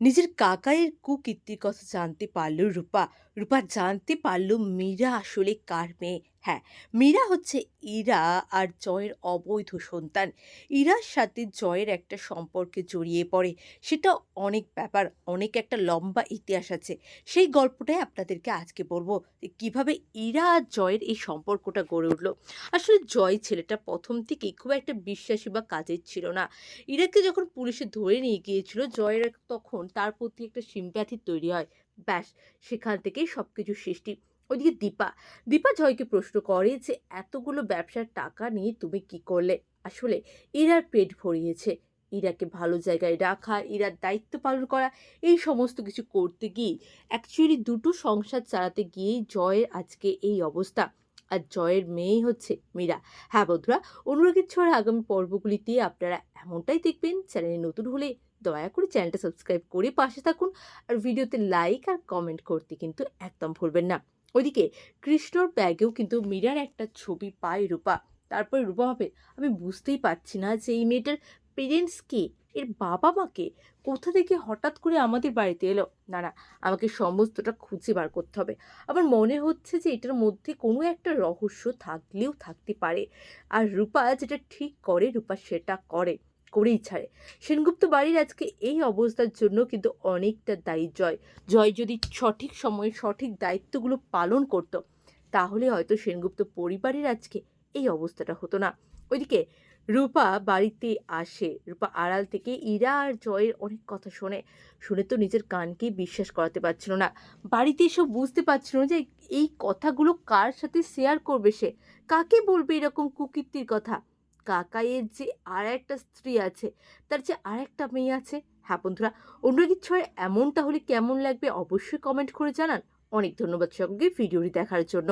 নিজের কাকাইয়ের কুকীর্তির কথা জানতে পারল রূপা। রূপা জানতে পারল মীরা আসলে কার মেয়ে। হ্যাঁ, মীরা হচ্ছে ইরা আর জয়ের অবৈধ সন্তান। ইরার সাথে জয়ের একটা সম্পর্কে জড়িয়ে পড়ে। সেটা অনেক ব্যাপার, অনেক একটা লম্বা ইতিহাস আছে। সেই গল্পটাই আপনাদেরকে আজকে বলব কীভাবে ইরা আর জয়ের এই সম্পর্কটা গড়ে উঠল আসলে জয় ছেলেটা প্রথম থেকেই খুব একটা বিশ্বাসী বা কাজের ছিল না। ইরাকে যখন পুলিশে ধরে নিয়ে গিয়েছিল জয়ের তখন তার প্রতি একটা সিম্প্যাথি তৈরি হয় ব্যাস সেখান থেকেই সব কিছু সৃষ্টি ওইদিকে দীপা দীপা জয়কে প্রশ্ন করে যে, এতগুলো ব্যবসার টাকা নিয়ে তুমি কি করলে? আসলে ইরার পেট ভরিয়েছে। ইরাকে ভালো জায়গায় রাখা, ইরার দায়িত্ব পালন করা, এই সমস্ত কিছু করতে গিয়ে অ্যাকচুয়ালি দুটো সংসার চালাতে গিয়েই জয়ের আজকে এই অবস্থা। আর জয়ের মেয়েই হচ্ছে মীরা। হ্যাঁ বন্ধুরা, অনুরাগের ছড়া আগামী পর্বগুলিতে আপনারা এমনটাই দেখবেন। চ্যানেলে নতুন হলে দয়া করে চ্যানেলটা সাবস্ক্রাইব করে পাশে থাকুন। আর ভিডিওতে লাইক আর কমেন্ট করতে কিন্তু একদম ভুলবেন না। ওইদিকে কৃষ্ণর ব্যাগেও কিন্তু মীরার একটা ছবি পায় রূপা। তারপরে রূপা ভাবে, আমি বুঝতেই পারছি না যে এই মেয়েটার পেরেন্টস কে? এর বাবা মাকে কোথা থেকে হঠাৎ করে আমাদের বাড়িতে এলো? না না, আমাকে সমস্তটা খুঁজে বার করতে হবে। আমার মনে হচ্ছে যে এটার মধ্যে কোনো একটা রহস্য থাকলেও থাকতে পারে। আর রূপা যেটা ঠিক করে, রূপা সেটা করে। করেই ছাড়ে। সেনগুপ্ত বাড়ির আজকে এই অবস্থার জন্য কিন্তু অনেকটা দায়ী জয়। জয় যদি সঠিক সময়ে সঠিক দায়িত্বগুলো পালন করত, তাহলে হয়তো সেনগুপ্ত পরিবারের আজকে এই অবস্থাটা হতো না। ওইদিকে রূপা বাড়িতে আসে। রূপা আড়াল থেকে ইরা আর জয়ের অনেক কথা শোনে। শুনে তো নিজের কানকেই বিশ্বাস করাতে পারছিল না। বাড়িতে এসব বুঝতে পারছিল না যে এই কথাগুলো কার সাথে শেয়ার করবে সে? কাকে বলবে এরকম কুকীর্তির কথা? কাকাইয়ের যে আর একটা স্ত্রী আছে, তার যে আর একটা মেয়ে আছে। হ্যাঁ বন্ধুরা অনুরাগীর ছয় এমনটা হলে কেমন লাগবে অবশ্যই কমেন্ট করে জানান। অনেক ধন্যবাদ সকলকে ভিডিওটি দেখার জন্য।